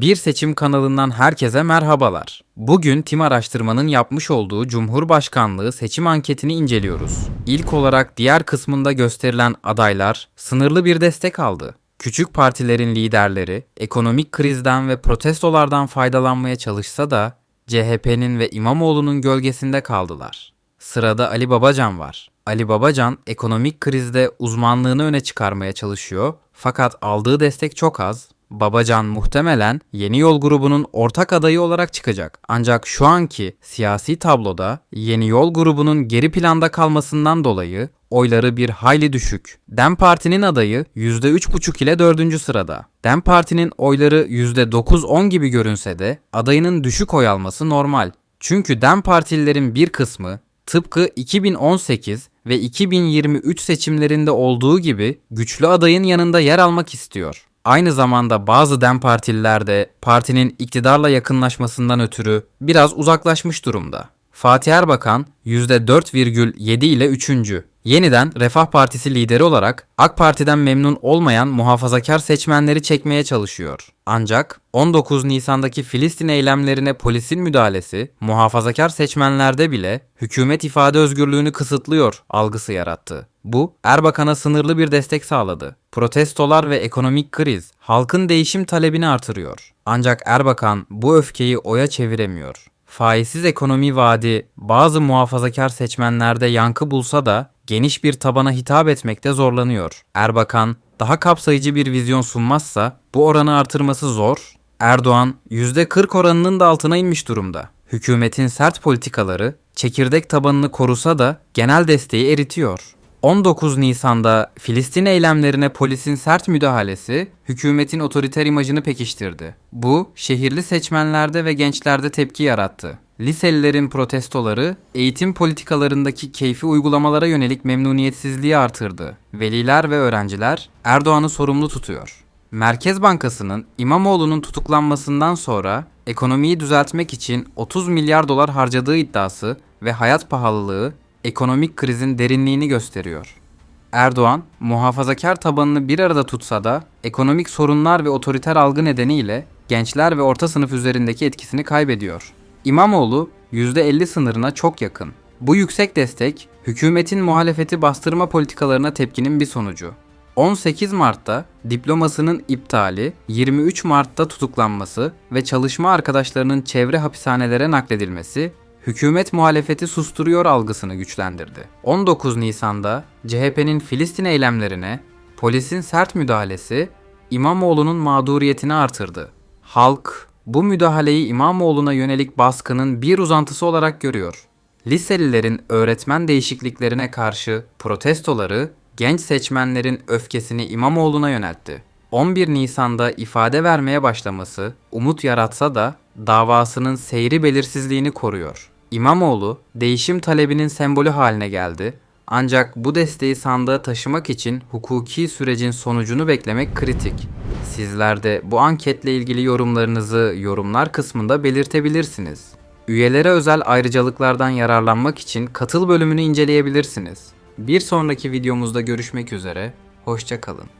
Bir seçim kanalından herkese merhabalar. Bugün Tim Araştırma'nın yapmış olduğu Cumhurbaşkanlığı seçim anketini inceliyoruz. İlk olarak diğer kısmında gösterilen adaylar sınırlı bir destek aldı. Küçük partilerin liderleri ekonomik krizden ve protestolardan faydalanmaya çalışsa da CHP'nin ve İmamoğlu'nun gölgesinde kaldılar. Sırada Ali Babacan var. Ali Babacan ekonomik krizde uzmanlığını öne çıkarmaya çalışıyor fakat aldığı destek çok az. Babacan muhtemelen Yeni Yol grubunun ortak adayı olarak çıkacak. Ancak şu anki siyasi tabloda Yeni Yol grubunun geri planda kalmasından dolayı oyları bir hayli düşük. Dem Parti'nin adayı %3,5 ile 4. sırada. Dem Parti'nin oyları %9-10 gibi görünse de adayının düşük oy alması normal. Çünkü Dem Partililerin bir kısmı tıpkı 2018 ve 2023 seçimlerinde olduğu gibi güçlü adayın yanında yer almak istiyor. Aynı zamanda bazı dem partililer de partinin iktidarla yakınlaşmasından ötürü biraz uzaklaşmış durumda. Fatih Erbakan %4,7 ile 3. Yeniden Refah Partisi lideri olarak AK Parti'den memnun olmayan muhafazakar seçmenleri çekmeye çalışıyor. Ancak 19 Nisan'daki Filistin eylemlerine polisin müdahalesi muhafazakar seçmenlerde bile hükümet ifade özgürlüğünü kısıtlıyor algısı yarattı. Bu Erbakan'a sınırlı bir destek sağladı. Protestolar ve ekonomik kriz halkın değişim talebini artırıyor. Ancak Erbakan bu öfkeyi oya çeviremiyor. Faizsiz ekonomi vaadi bazı muhafazakar seçmenlerde yankı bulsa da geniş bir tabana hitap etmekte zorlanıyor. Erbakan daha kapsayıcı bir vizyon sunmazsa bu oranı artırması zor. Erdoğan %40 oranının da altına inmiş durumda. Hükümetin sert politikaları çekirdek tabanını korusa da genel desteği eritiyor. 19 Nisan'da Filistin eylemlerine polisin sert müdahalesi hükümetin otoriter imajını pekiştirdi. Bu şehirli seçmenlerde ve gençlerde tepki yarattı. Liselilerin protestoları eğitim politikalarındaki keyfi uygulamalara yönelik memnuniyetsizliği artırdı. Veliler ve öğrenciler Erdoğan'ı sorumlu tutuyor. Merkez Bankası'nın İmamoğlu'nun tutuklanmasından sonra ekonomiyi düzeltmek için 30 milyar dolar harcadığı iddiası ve hayat pahalılığı ekonomik krizin derinliğini gösteriyor. Erdoğan, muhafazakar tabanını bir arada tutsa da ekonomik sorunlar ve otoriter algı nedeniyle gençler ve orta sınıf üzerindeki etkisini kaybediyor. İmamoğlu %50 sınırına çok yakın. Bu yüksek destek, hükümetin muhalefeti bastırma politikalarına tepkinin bir sonucu. 18 Mart'ta diplomasının iptali, 23 Mart'ta tutuklanması ve çalışma arkadaşlarının çevre hapishanelere nakledilmesi hükümet muhalefeti susturuyor algısını güçlendirdi. 19 Nisan'da CHP'nin Filistin eylemlerine polisin sert müdahalesi İmamoğlu'nun mağduriyetini artırdı. Halk bu müdahaleyi İmamoğlu'na yönelik baskının bir uzantısı olarak görüyor. Liselilerin öğretmen değişikliklerine karşı protestoları genç seçmenlerin öfkesini İmamoğlu'na yöneltti. 11 Nisan'da ifade vermeye başlaması umut yaratsa da davasının seyri belirsizliğini koruyor. İmamoğlu değişim talebinin sembolü haline geldi. Ancak bu desteği sandığa taşımak için hukuki sürecin sonucunu beklemek kritik. Sizler de bu anketle ilgili yorumlarınızı yorumlar kısmında belirtebilirsiniz. Üyelere özel ayrıcalıklardan yararlanmak için katıl bölümünü inceleyebilirsiniz. Bir sonraki videomuzda görüşmek üzere, hoşçakalın.